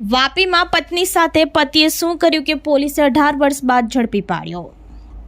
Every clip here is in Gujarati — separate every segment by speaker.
Speaker 1: વાપીમાં પત્ની સાથે પતિએ શું કર્યું કે પોલીસે અઢાર વર્ષ બાદ ઝડપી પાડ્યો?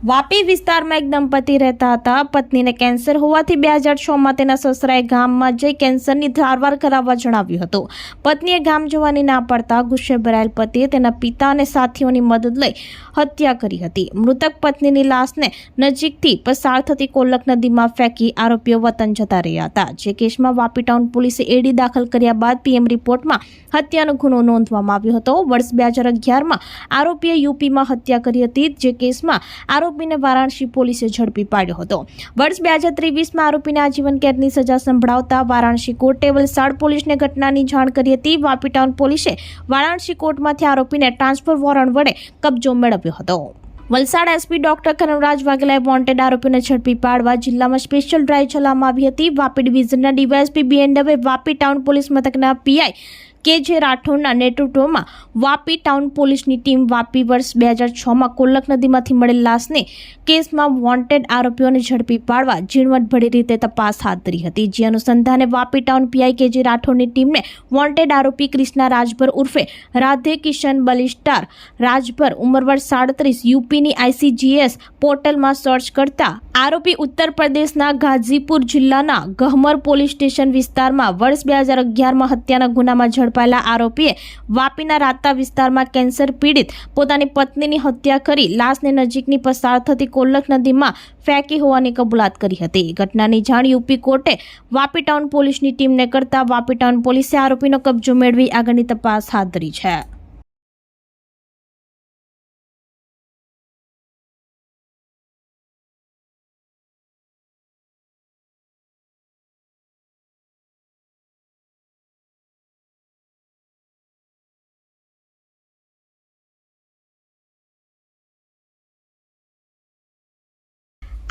Speaker 1: વાપી વિસ્તારમાં એક દંપતી રહેતા હતા. પત્નીને કેન્સર હોવાથી બે હજાર છમાં તેના સસરાએ ગામમાં જઈ કેન્સરની સારવાર કરાવવા જણાવ્યું હતું. પત્નીએ ગામ જવાની ના પડતા ગુસ્સે ભરાયેલ પતિએ તેના પિતા અને સાથીઓની મદદ લઈ હત્યા કરી હતી. મૃતક પત્નીની લાશને નજીકથી પસાર થતી કોલક નદીમાં ફેંકી આરોપીઓ વતન જતા રહ્યા હતા. જે કેસમાં વાપી ટાઉન પોલીસે એડી દાખલ કર્યા બાદ પીએમ રિપોર્ટમાં હત્યાનો ગુનો નોંધવામાં આવ્યો હતો. વર્ષ બે હજાર અગિયારમાં આરોપીએ યુપીમાં હત્યા કરી હતી. જે કેસમાં આરોપીને વારાણસી પોલીસે ઝડપી પાડ્યો હતો. વર્ષ બે હજાર ત્રેવીસમાં આરોપીને આજીવન કેદની સજા સંભળાવતા વારાણસી કોર્ટે વલસાડ પોલીસને ઘટનાની જાણ કરી હતી. વાપી ટાઉન પોલીસે વારાણસી કોર્ટમાંથી આરોપીને ટ્રાન્સફર વોરંટ વડે કબજો મેળવ્યો હતો. વલસાડ એસપી ડોક્ટર કનવરાજ વાઘેલાએ વોન્ટેડ આરોપીને ઝડપી પાડવા જિલ્લામાં સ્પેશિયલ ડ્રાઈવ ચલાવવામાં આવી હતી. વાપી ડિવિઝનના ડીવાયએસપી બીએનડબે વાપી ટાઉન પોલીસ મથકના પીઆઈ કે જે રાઠોડના નેતૃત્વમાં વાપી ટાઉન પોલીસની ટીમ વાપી વર્ષ બે હજાર છમાં કોલક નદીમાંથી મળેલ લાશને કેસમાં વોન્ટેડ આરોપીઓને ઝડપી પાડવા ઝીણવટભરી રીતે તપાસ હાથ ધરી હતી. જે અનુસંધાને વાપી ટાઉન પીઆઈ કે જે રાઠોડની ટીમને વોન્ટેડ આરોપી ક્રિષ્ના રાજભર ઉર્ફે રાધે કિશન બલિસ્ટાર રાજભર ઉંમર વર્ષ સાડત્રીસ યુપીની આઈસીજીએસ પોર્ટલમાં સર્ચ કરતા આરોપી ઉત્તર પ્રદેશના ગાઝીપુર જિલ્લાના ગહમર પોલીસ સ્ટેશન વિસ્તારમાં વર્ષ બે હજાર અગિયારમાં હત્યાના ગુનામાં ઝડપાયેલા આરોપીએ વાપીના રાતા વિસ્તારમાં કેન્સર પીડિત પોતાની પત્નીની હત્યા કરી લાશને નજીકની પસાર થતી કોલ્લક નદીમાં ફેંકી હોવાની કબૂલાત કરી હતી. ઘટનાની જાણ યુપી કોર્ટે વાપી ટાઉન પોલીસની ટીમને કરતા વાપી ટાઉન પોલીસે આરોપીનો કબજો મેળવી આગળની તપાસ હાથ ધરી છે.